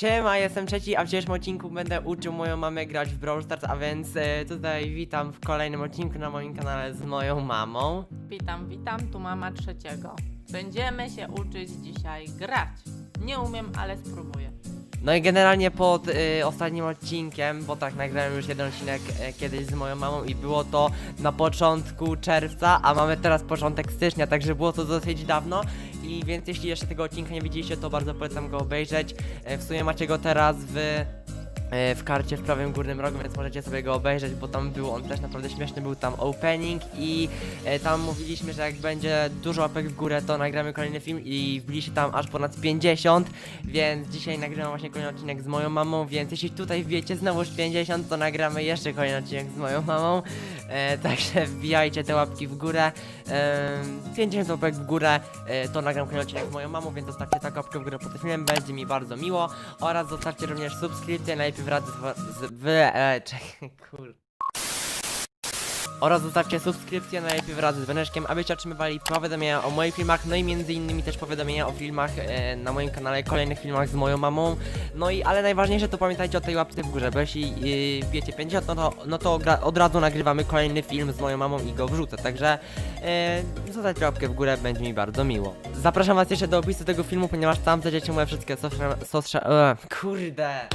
Siema, jestem trzeci, a w dzisiejszym odcinku będę uczył moją mamę grać w Brawl Stars, a więc e, tutaj witam w kolejnym odcinku na moim kanale z moją mamą. Witam, witam, tu mama trzeciego. Będziemy się uczyć dzisiaj grać. Nie umiem, ale spróbuję. No i generalnie pod e, ostatnim odcinkiem, bo tak nagrałem już jeden odcinek e, kiedyś z moją mamą i było to na początku czerwca, a mamy teraz początek stycznia, także było to dosyć dawno. I więc jeśli jeszcze tego odcinka nie widzieliście, to bardzo polecam go obejrzeć. E, w sumie macie go teraz w w karcie w prawym górnym rogu, więc możecie sobie go obejrzeć, bo tam był on też naprawdę śmieszny, był tam opening i e, tam mówiliśmy, że jak będzie dużo łapek w górę, to nagramy kolejny film i wbiliście tam aż ponad 50, więc dzisiaj nagrywam właśnie kolejny odcinek z moją mamą, więc jeśli tutaj wbijecie znowuż 50, to nagramy jeszcze kolejny odcinek z moją mamą, e, także wbijajcie te łapki w górę, e, 50 łapek w górę, e, to nagram kolejny odcinek z moją mamą, więc zostawcie taką łapkę w górę pod filmem, będzie mi bardzo miło. Oraz zostawcie również subskrypcję, najlepiej wraz z, z wy, e, czekaj, kur... Oraz zostawcie subskrypcję najlepiej wraz z dzwoneczkiem, abyście otrzymywali powiadomienia o moich filmach, no i między innymi też powiadomienia o filmach e, na moim kanale, kolejnych filmach z moją mamą. No i ale najważniejsze to pamiętajcie o tej łapce w górze, bo jeśli yy, wbijecie 50, no to, no to od razu nagrywamy kolejny film z moją mamą i go wrzucę, także yy, zostawcie łapkę w górę, będzie mi bardzo miło. Zapraszam was jeszcze do opisu tego filmu, ponieważ tam znajdziecie moje wszystkie social... social e, kurde...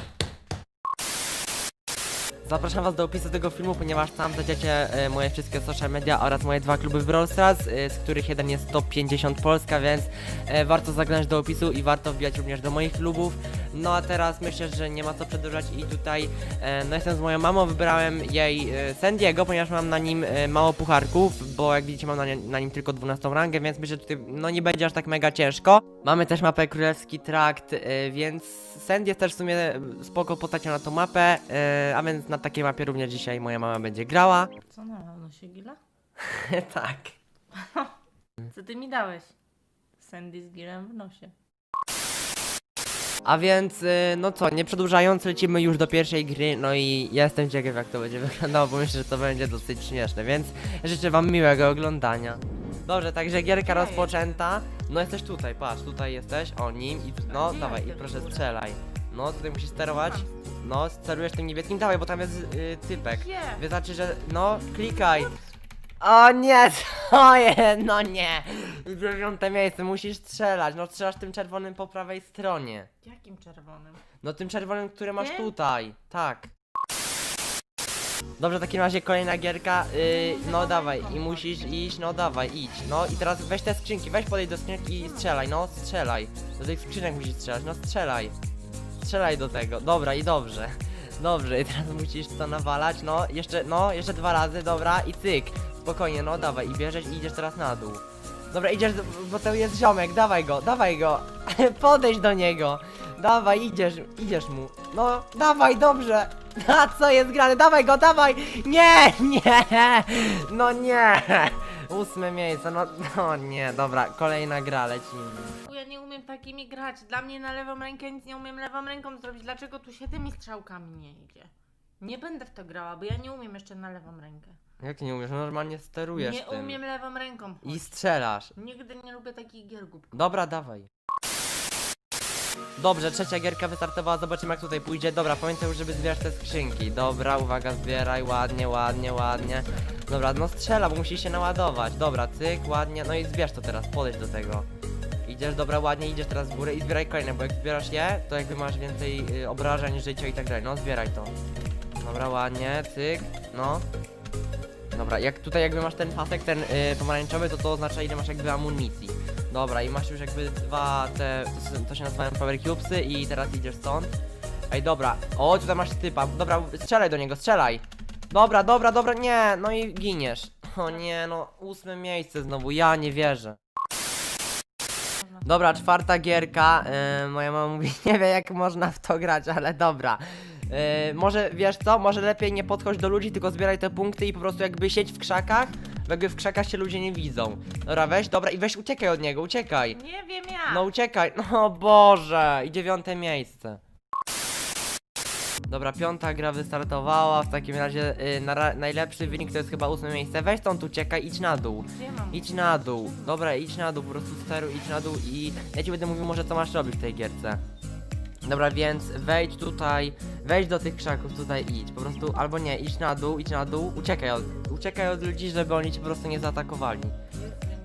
Zapraszam was do opisu tego filmu, ponieważ tam znajdziecie e, moje wszystkie social media oraz moje dwa kluby w Brawl Stars, e, z których jeden jest top 50 Polska, więc e, warto zaglądać do opisu i warto wbijać również do moich klubów. No a teraz myślę, że nie ma co przedłużać i tutaj e, no jestem z moją mamą, wybrałem jej e, Sandiego, ponieważ mam na nim e, mało pucharków, bo jak widzicie mam na, nie, na nim tylko 12 rangę, więc myślę, że tutaj no nie będzie aż tak mega ciężko. Mamy też mapę Królewski Trakt, e, więc Sandy jest też w sumie spoko postacią na tą mapę, e, a więc na takiej mapie również dzisiaj moja mama będzie grała. Co na nosie gila? tak. Co ty mi dałeś? Sandy z gilem w nosie. A więc, y, no co, nie przedłużając, lecimy już do pierwszej gry, no i ja jestem ciekaw jak to będzie wyglądało, bo myślę, że to będzie dosyć śmieszne, więc życzę wam miłego oglądania. Dobrze, także gierka rozpoczęta. No jesteś tutaj, patrz, tutaj jesteś, o nim i no dawaj, i proszę strzelaj. No, tutaj musisz sterować. No, sterujesz tym niebieskim, dawaj, bo tam jest y, typek. Gdzie? Wystarczy, że. No, klikaj. O nie, co? No nie. Dziewiąte miejsce, musisz strzelać. No, strzelasz tym czerwonym po prawej stronie. Jakim czerwonym? No, tym czerwonym, który masz Tym? tutaj. Tak. Dobrze, w takim razie kolejna gierka. Yy, no dawaj, i musisz iść, no dawaj, idź. No i teraz weź te skrzynki, weź podejdź do skrzynki i strzelaj, no strzelaj. Do tych skrzynek musisz strzelać, no strzelaj. Strzelaj do tego, dobra i dobrze. Dobrze, i teraz musisz to nawalać, no jeszcze, no jeszcze dwa razy, dobra i cyk. Spokojnie, no dawaj i bierzesz i idziesz teraz na dół. Dobra, idziesz, bo to jest ziomek, dawaj go, dawaj go. Podejdź do niego. Dawaj, idziesz, idziesz mu. No, dawaj, dobrze. A co jest grane? Dawaj go, dawaj! Nie, nie! No nie! Ósme miejsce, no, no nie, dobra, kolejna gra, lecimy. Ja nie umiem takimi grać. Dla mnie na lewą rękę nic nie umiem lewą ręką zrobić. Dlaczego tu się tymi strzałkami nie idzie? Nie będę w to grała, bo ja nie umiem jeszcze na lewą rękę. Jak nie umiesz? No normalnie sterujesz Nie tym. umiem lewą ręką. I chodzić. strzelasz. Nigdy nie lubię takich gier głupków. Dobra, dawaj. Dobrze, trzecia gierka wystartowała, zobaczymy jak tutaj pójdzie. Dobra, pamiętaj już, żeby zbierać te skrzynki. Dobra, uwaga, zbieraj, ładnie, ładnie, ładnie. Dobra, no strzela, bo musi się naładować. Dobra, cyk, ładnie, no i zbierz to teraz, podejdź do tego. Idziesz, dobra, ładnie, idziesz teraz w górę i zbieraj kolejne, bo jak zbierasz je, to jakby masz więcej y, obrażeń, życia i tak dalej. No, zbieraj to. Dobra, ładnie, cyk, no. Dobra, jak tutaj jakby masz ten pasek, ten y, pomarańczowy, to to oznacza ile masz jakby amunicji. Dobra, i masz już jakby dwa te, to, się- to się nazywają power cubesy i teraz idziesz stąd. Ej, dobra, o, tutaj masz typa, dobra, strzelaj do niego, strzelaj. Dobra, dobra, dobra, nie, no i giniesz. O nie, no, ósme miejsce znowu, ja nie wierzę. Dobra, czwarta gierka. Yy, moja mama mówi, nie wie jak można w to grać, ale dobra. Yy, może wiesz co? Może lepiej nie podchodź do ludzi, tylko zbieraj te punkty i po prostu jakby siedź w krzakach, bo jakby w krzakach się ludzie nie widzą. Dobra, weź, dobra i weź uciekaj od niego, uciekaj. Nie wiem jak. No uciekaj, no Boże, i dziewiąte miejsce. Dobra, piąta gra wystartowała, w takim razie yy, na, najlepszy wynik to jest chyba ósme miejsce. Weź stąd uciekaj, idź na dół. Gdzie mam? Idź na dół. Dobra, idź na dół, po prostu steru, idź na dół i ja ci będę mówił może co masz robić w tej gierce. Dobra, więc wejdź tutaj, wejdź do tych krzaków, tutaj idź, po prostu, albo nie, idź na dół, idź na dół, uciekaj od, uciekaj od ludzi, żeby oni cię po prostu nie zaatakowali.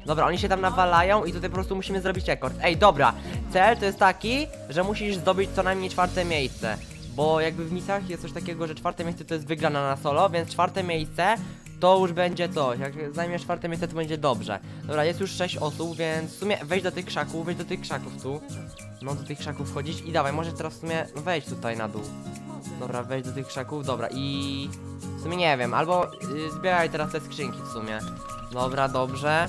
Dobra, oni się tam nawalają i tutaj po prostu musimy zrobić rekord. Ej, dobra, cel to jest taki, że musisz zdobyć co najmniej czwarte miejsce. Bo jakby w misjach jest coś takiego, że czwarte miejsce to jest wygrana na solo, więc czwarte miejsce to już będzie coś. Jak zajmiesz czwarte miejsce, to będzie dobrze. Dobra, jest już sześć osób, więc w sumie wejdź do tych krzaków, wejdź do tych krzaków tu. No do tych krzaków wchodzić i dawaj, może teraz w sumie wejdź tutaj na dół. Dobra, wejdź do tych krzaków, dobra i w sumie nie wiem, albo y, zbieraj teraz te skrzynki w sumie. Dobra, dobrze.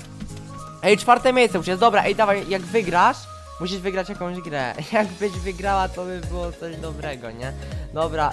Ej, czwarte miejsce już jest, dobra, ej, dawaj, jak wygrasz, musisz wygrać jakąś grę. Jakbyś wygrała, to by było coś dobrego, nie? Dobra,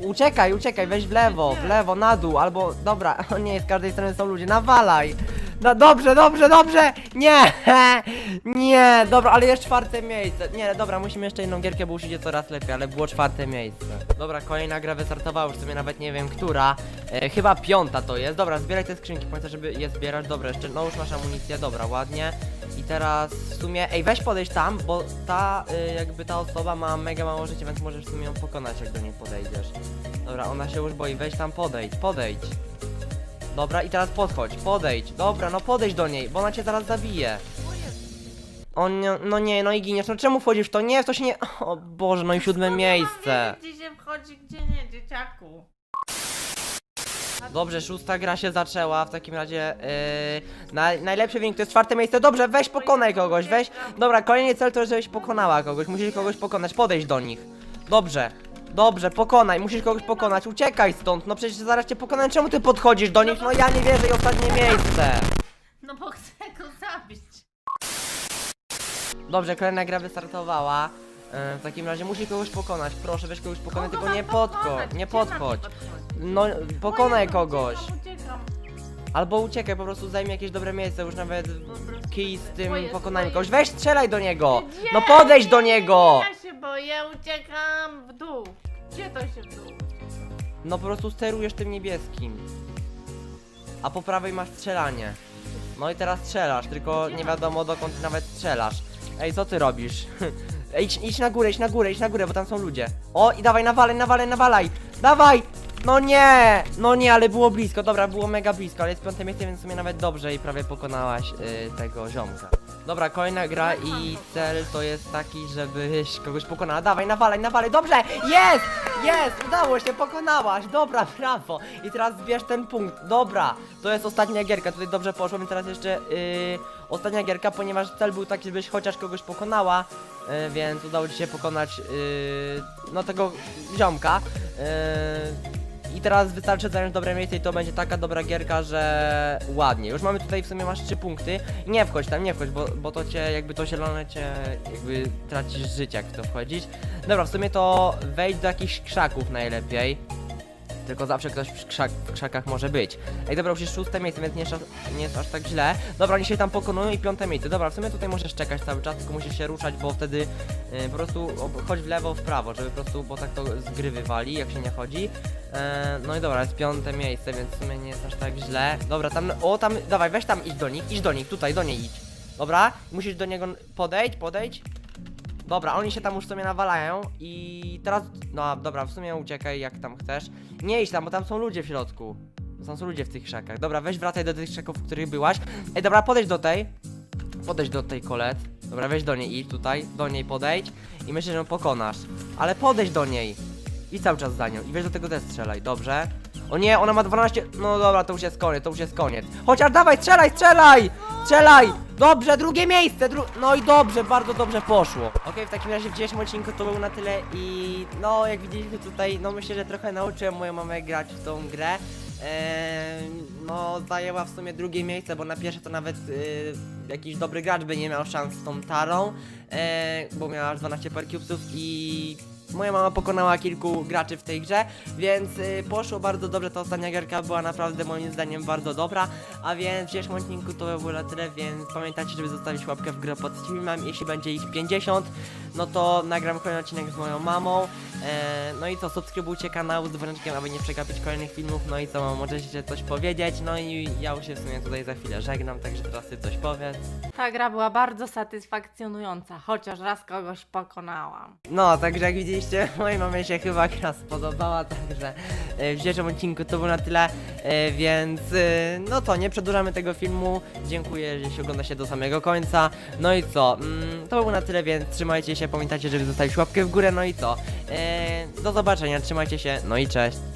yy, uciekaj, uciekaj, weź w lewo, w lewo, na dół, albo, dobra, o nie, z każdej strony są ludzie, nawalaj. No dobrze, dobrze, dobrze, nie, nie, dobra, ale jest czwarte miejsce. Nie, dobra, musimy jeszcze jedną gierkę, bo już idzie coraz lepiej, ale było czwarte miejsce. Dobra, kolejna gra wystartowała, już w sumie nawet nie wiem, która. E, chyba piąta to jest. Dobra, zbieraj te skrzynki, pamiętaj, żeby je zbierać. Dobra, jeszcze, no już masz amunicję, dobra, ładnie. I teraz w sumie, ej, weź podejść tam, bo ta, y, jakby ta osoba ma mega mało życia, więc możesz w sumie ją pokonać, jak do niej podejdziesz. Dobra, ona się już boi, weź tam podejdź, podejdź. Dobra, i teraz podchodź, podejdź. Dobra, no podejdź do niej, bo ona cię zaraz zabije. O nie, no nie, no i giniesz, no czemu wchodzisz w to? Nie, w to się nie... O Boże, no i siódme miejsce. Gdzie się wchodzi, gdzie nie, dzieciaku. Dobrze, szósta gra się zaczęła, w takim razie yy, naj, najlepszy wynik to jest czwarte miejsce. Dobrze, weź pokonaj kogoś, weź. Dobra, kolejny cel to żebyś pokonała kogoś, musisz kogoś pokonać, podejść do nich. Dobrze, dobrze, pokonaj, musisz kogoś pokonać, uciekaj stąd, no przecież zaraz cię pokonam, czemu ty podchodzisz do nich? No ja nie wierzę i ostatnie miejsce. No bo chcę go zabić. Dobrze, kolejna gra wystartowała. Yy, w takim razie musisz kogoś pokonać, proszę, weź kogoś pokonać, Kogo tylko nie podchodź, nie Gdzie mam podchodź. podchodzić? No, pokonaj kogoś. Uciekam. Albo uciekaj, po prostu zajmij jakieś dobre miejsce, już nawet kij z tym pokonaniem kogoś. Weź strzelaj do niego! Gdzie? No podejdź do Nie, niego! Ja się boję, uciekam w dół. Gdzie to się w dół? No po prostu sterujesz tym niebieskim. A po prawej masz strzelanie. No i teraz strzelasz, tylko nie wiadomo dokąd nawet strzelasz. Ej, co ty robisz? Ej, idź, idź na górę, idź na górę, idź na górę, bo tam są ludzie. O, i dawaj, nawalaj, nawalaj, nawalaj! Dawaj! No nie! No nie, ale było blisko, dobra, było mega blisko, ale jest piąte miejsce, więc w sumie nawet dobrze i prawie pokonałaś y, tego ziomka. Dobra, kolejna gra i cel to jest taki, żebyś kogoś pokonała. Dawaj, nawalaj, nawalaj, dobrze! Jest! Jest! Udało się, pokonałaś! Dobra, brawo! I teraz zbierz ten punkt. Dobra, to jest ostatnia gierka, tutaj dobrze poszło, więc teraz jeszcze yy, ostatnia gierka, ponieważ cel był taki, żebyś chociaż kogoś pokonała, yy, więc udało ci się pokonać yy, no tego ziomka. Yy, i teraz wystarczy zająć dobre miejsce i to będzie taka dobra gierka, że ładnie. Już mamy tutaj w sumie masz trzy punkty. Nie wchodź tam, nie wchodź, bo, bo to cię jakby to zielone cię jakby tracisz życie jak w to wchodzić. Dobra, w sumie to wejdź do jakichś krzaków najlepiej. Tylko zawsze ktoś w, krzak, w krzakach może być. Ej, dobra, już jest szóste miejsce, więc nie nie jest aż tak źle. Dobra, oni się tam pokonują i piąte miejsce. Dobra, w sumie tutaj możesz czekać cały czas, tylko musisz się ruszać, bo wtedy yy, po prostu chodź w lewo, w prawo, żeby po prostu, bo tak to z gry wywali, jak się nie chodzi. E, no i dobra, jest piąte miejsce, więc w sumie nie jest aż tak źle. Dobra, tam, o tam, dawaj, weź tam, idź do nich, idź do nich, tutaj, do niej idź. Dobra, musisz do niego podejść, podejść. Dobra, oni się tam już w sumie nawalają i teraz, no dobra, w sumie uciekaj jak tam chcesz. Nie idź tam, bo tam są ludzie w środku. Tam są ludzie w tych krzakach. Dobra, weź wracaj do tych krzaków, w których byłaś. Ej, dobra, podejdź do tej. Podejdź do tej kolet. Dobra, weź do niej idź tutaj, do niej podejdź i myślę, że ją pokonasz. Ale podejdź do niej. I cały czas za nią. I weź do tego też strzelaj, dobrze? O nie, ona ma 12. No dobra, to już jest koniec, to już jest koniec. Chociaż dawaj, strzelaj, strzelaj! Strzelaj! Dobrze, drugie miejsce! Dru no i dobrze, bardzo dobrze poszło. Okej, w takim razie w dzisiejszym odcinku to było na tyle i no jak widzieliście tutaj, no myślę, że trochę nauczyłem moją mamę grać w tą grę. Eee, no zajęła w sumie drugie miejsce, bo na pierwsze to nawet y, jakiś dobry gracz by nie miał szans z tą tarą, eee, bo miała aż 12 percubesów i moja mama pokonała kilku graczy w tej grze, więc y, poszło bardzo dobrze, ta ostatnia gierka była naprawdę moim zdaniem bardzo dobra, a więc w dzisiejszym odcinku to by było na tyle, więc pamiętajcie, żeby zostawić łapkę w grę pod filmem, jeśli będzie ich 50, no to nagram kolejny odcinek z moją mamą, e, no i co, subskrybujcie kanał z dzwoneczkiem, aby nie przegapić kolejnych filmów, no i co, możecie coś powiedzieć, no i ja już się w sumie tutaj za chwilę żegnam, także teraz ty coś powiedz. Ta gra była bardzo satysfakcjonująca, chociaż raz kogoś pokonałam. No, także jak widzieliście, mojej mamie się chyba gra spodobała, także e, w dzisiejszym odcinku to było na tyle, e, więc e, no to, nie przedłużamy tego filmu, dziękuję, że się ogląda się do samego końca, no i co, mm, to było na tyle, więc trzymajcie się, pamiętajcie, żeby zostawić łapkę w górę, no i co, do zobaczenia, trzymajcie się, no i cześć.